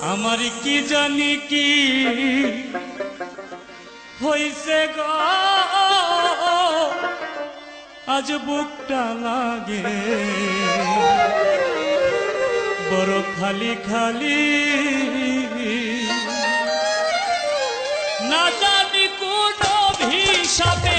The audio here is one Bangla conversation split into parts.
আমার কি জানি কি হইছে গ? আজ বুকটা লাগে। বড় খালি খালি। না জানি কোন হিসাবে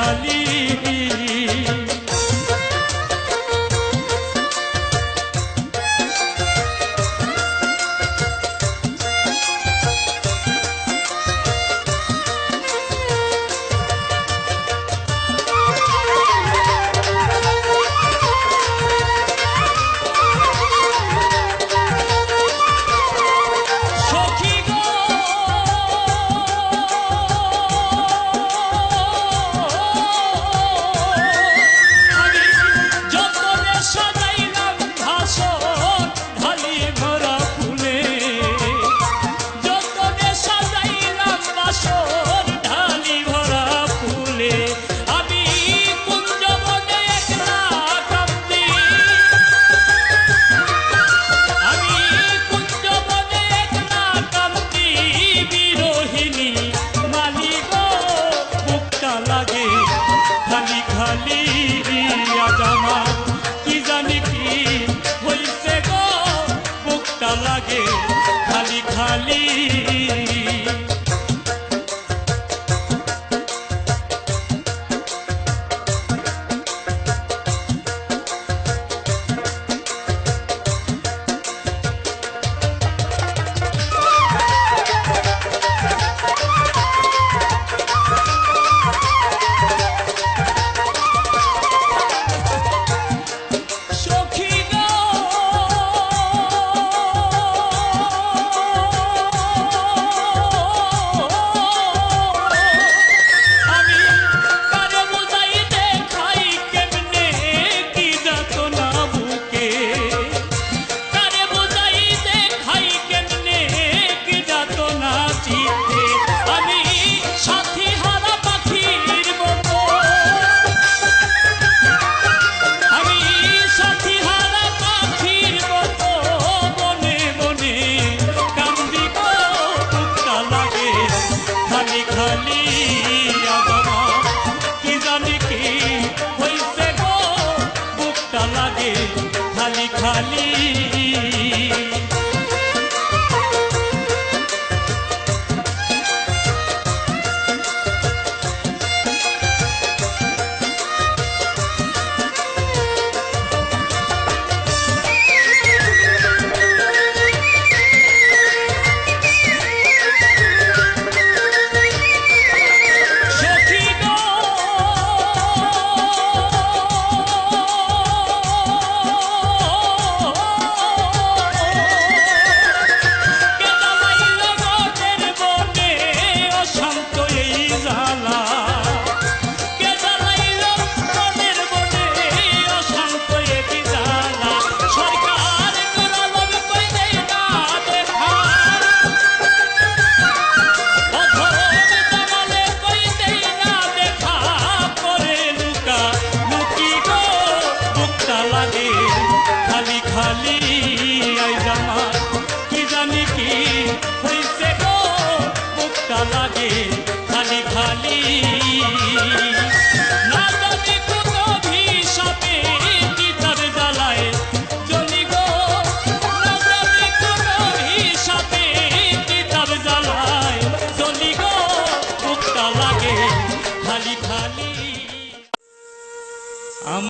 লাগে হইছে